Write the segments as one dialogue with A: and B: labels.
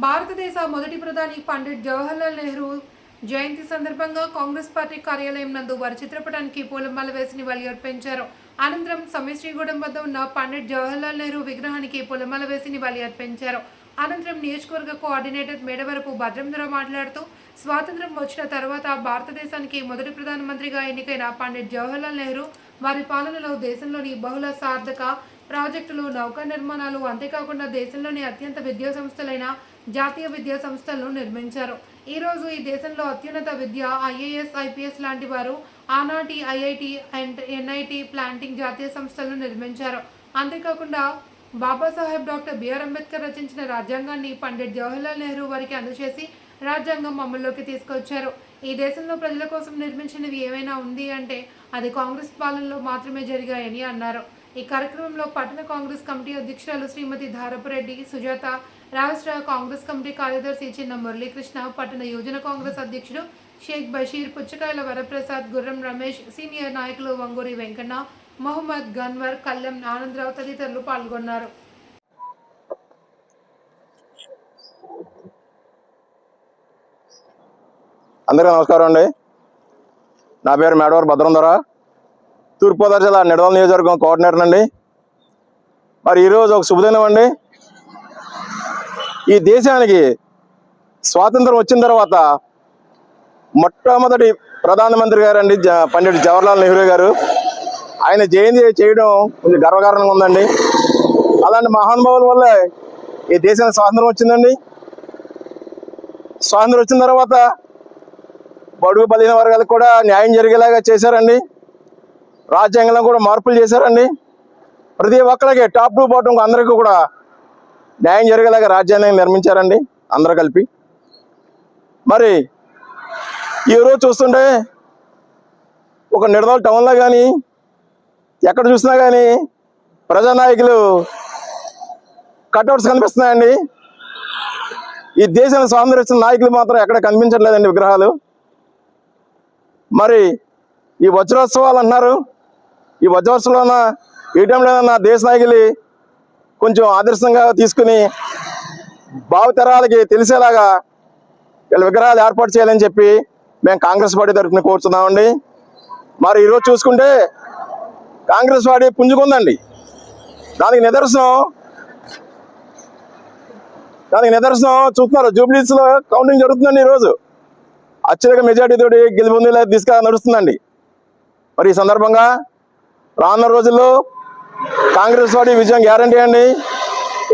A: భారతదేశ మొదటి ప్రధాని పండిట్ జవహర్లాల్ నెహ్రూ జయంతి సందర్భంగా కాంగ్రెస్ పార్టీ కార్యాలయం నందు వారి చిత్రపటానికి పూలమాల వేసి నివాళులర్పించారు. అనంతరం సమ్యశ్రీగూడెం వద్ద ఉన్న పండిట్ జవహర్లాల్ నెహ్రూ విగ్రహానికి పూలమాల వేసి నివాళులర్పించారు. అనంతరం నియోజకవర్గ కోఆర్డినేటర్ మేడవరపు భద్రంధర మాట్లాడుతూ స్వాతంత్రం వచ్చిన తర్వాత భారతదేశానికి మొదటి ప్రధానమంత్రిగా ఎన్నికైన పండిట్ జవహర్లాల్ నెహ్రూ వారి పాలనలో దేశంలోని బహుళ సార్థక ప్రాజెక్టులు నౌకా నిర్మాణాలు అంతేకాకుండా దేశంలోని అత్యంత విద్యా సంస్థలైన జాతీయ విద్యా సంస్థలను నిర్మించారు. ఈరోజు ఈ దేశంలో అత్యున్నత విద్య ఐఏఎస్ ఐపీఎస్ లాంటి వారు ఆనాటి ఐఐటి అండ్ ఎన్ఐటి ప్లాంటింగ్ జాతీయ సంస్థలను నిర్మించారు. అంతేకాకుండా బాబాసాహెబ్ డాక్టర్ బిఆర్ అంబేద్కర్ రచించిన రాజ్యాంగాన్ని పండిట్ జవహర్లాల్ నెహ్రూ వారికి అందజేసి రాజ్యాంగం అమల్లోకి తీసుకొచ్చారు. ఈ దేశంలో ప్రజల కోసం నిర్మించినవి ఏమైనా ఉంది అంటే అది కాంగ్రెస్ పాలనలో మాత్రమే జరిగాయని అన్నారు. ఈ కార్యక్రమంలో పట్టణ కాంగ్రెస్ కమిటీ అధ్యక్షురాలు శ్రీమతి ధారపురెడ్డి సుజాత రాష్ట్ర కాంగ్రెస్ కమిటీ కార్యదర్శి చిన్న మురళీకృష్ణ పట్టణ యువజన కాంగ్రెస్ అధ్యక్షుడు షేక్ బషీర్ పుచ్చకాయల వరప్రసాద్ గుర్రం రమేష్ సీనియర్ నాయకులు వంగూరి వెంకన్న మొహమ్మద్ గన్వర్ కల్లెం ఆనందరావు తదితరులు పాల్గొన్నారు.
B: అందరికీ నమస్కారం అండి. నా పేరు మేడవర్ భద్రంధర. తూర్పుగోదావరి జిల్లా నిడవల నియోజకవర్గం కోఆర్డినేటర్ అండి. మరి ఈరోజు ఒక శుభదినం అండి. ఈ దేశానికి స్వాతంత్రం వచ్చిన తర్వాత మొట్టమొదటి ప్రధానమంత్రి గారు అండి జ- పండిట్ జవహర్లాల్ నెహ్రూ గారు. ఆయన జయంతి చేయడం కొంచెం గర్వకారణంగా ఉందండి. అలాంటి మహానుభావుల వల్ల ఈ దేశానికి స్వాతంత్రం వచ్చిందండి. స్వాతంత్రం వచ్చిన తర్వాత బడుగు బలహీన వర్గాలకు కూడా న్యాయం జరిగేలాగా చేశారండి. రాజ్యాంగంలో కూడా మార్పులు చేశారండి. ప్రతి ఒక్కరికి టాప్ టు బాటం అందరికీ కూడా న్యాయం జరిగేలాగా రాజ్యాంగం నిర్మించారండి అందరూ కలిపి. మరి ఈరోజు చూస్తుంటే ఒక నిడదల టౌన్లో కానీ ఎక్కడ చూసినా కానీ ప్రజానాయకులు కట్అవుట్స్ కనిపిస్తున్నాయండి. ఈ దేశాన్ని స్వాతంత్రించిన నాయకులు మాత్రం ఎక్కడ కనిపించట్లేదండి విగ్రహాలు. మరి ఈ వజ్రోత్సవాలు అన్నారు ఈ వజ్రోత్సవాల ఈ టైంలో నా దేశ నాయకులు కొంచెం ఆదర్శంగా తీసుకుని భావితరాలకి తెలిసేలాగా వీళ్ళ విగ్రహాలు ఏర్పాటు చేయాలని చెప్పి మేము కాంగ్రెస్ పార్టీ తరఫున కోరుతున్నామండి. మరి ఈరోజు చూసుకుంటే కాంగ్రెస్ పార్టీ పుంజుకుందండి. దానికి నిదర్శనం దానికి నిదర్శనం చూస్తున్నారు. జూబ్లీస్లో కౌంటింగ్ జరుగుతుందండి ఈరోజు. అత్యధిక మెజార్టీ తోటి గెలుపొందేలా తీసుకు నడుస్తుందండి. మరి ఈ సందర్భంగా రానున్న రోజుల్లో కాంగ్రెస్ పార్టీ విజయం గ్యారంటీ అండి.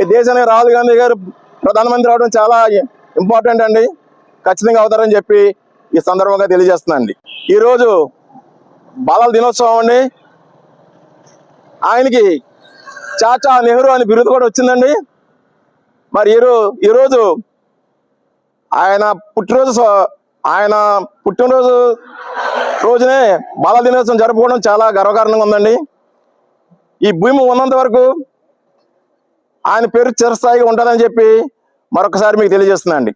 B: ఈ దేశానికి రాహుల్ గాంధీ గారు ప్రధానమంత్రి అవడం చాలా ఇంపార్టెంట్ అండి. ఖచ్చితంగా అవుతారని చెప్పి ఈ సందర్భంగా తెలియజేస్తున్నాండి ఈరోజు బాలల దినోత్సవం అండి. ఆయనకి చాచా నెహ్రూ అని బిరుదు కూడా వచ్చిందండి. మరి ఈరో ఈరోజు ఆయన పుట్టినరోజు ఆయన పుట్టినరోజు రోజునే బాల దినోత్సవం జరుపుకోవడం చాలా గర్వకారణంగా ఉందండి. ఈ భూమి ఉన్నంత వరకు ఆయన పేరు చిరస్థాయిగా ఉంటుందని చెప్పి మరొకసారి మీకు తెలియజేస్తున్నా అండి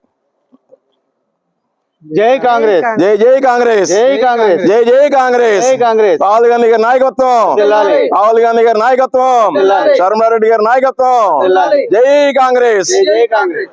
C: జై కాంగ్రెస్.
B: జై జై కాంగ్రెస్.
C: జై కాంగ్రెస్.
B: జై జై కాంగ్రెస్.
C: జై కాంగ్రెస్.
B: రాహుల్ గాంధీ గారి నాయకత్వం. రాహుల్ గాంధీ గారి నాయకత్వం. శర్మారెడ్డి గారి నాయకత్వం. జై కాంగ్రెస్.
C: జై జై కాంగ్రెస్.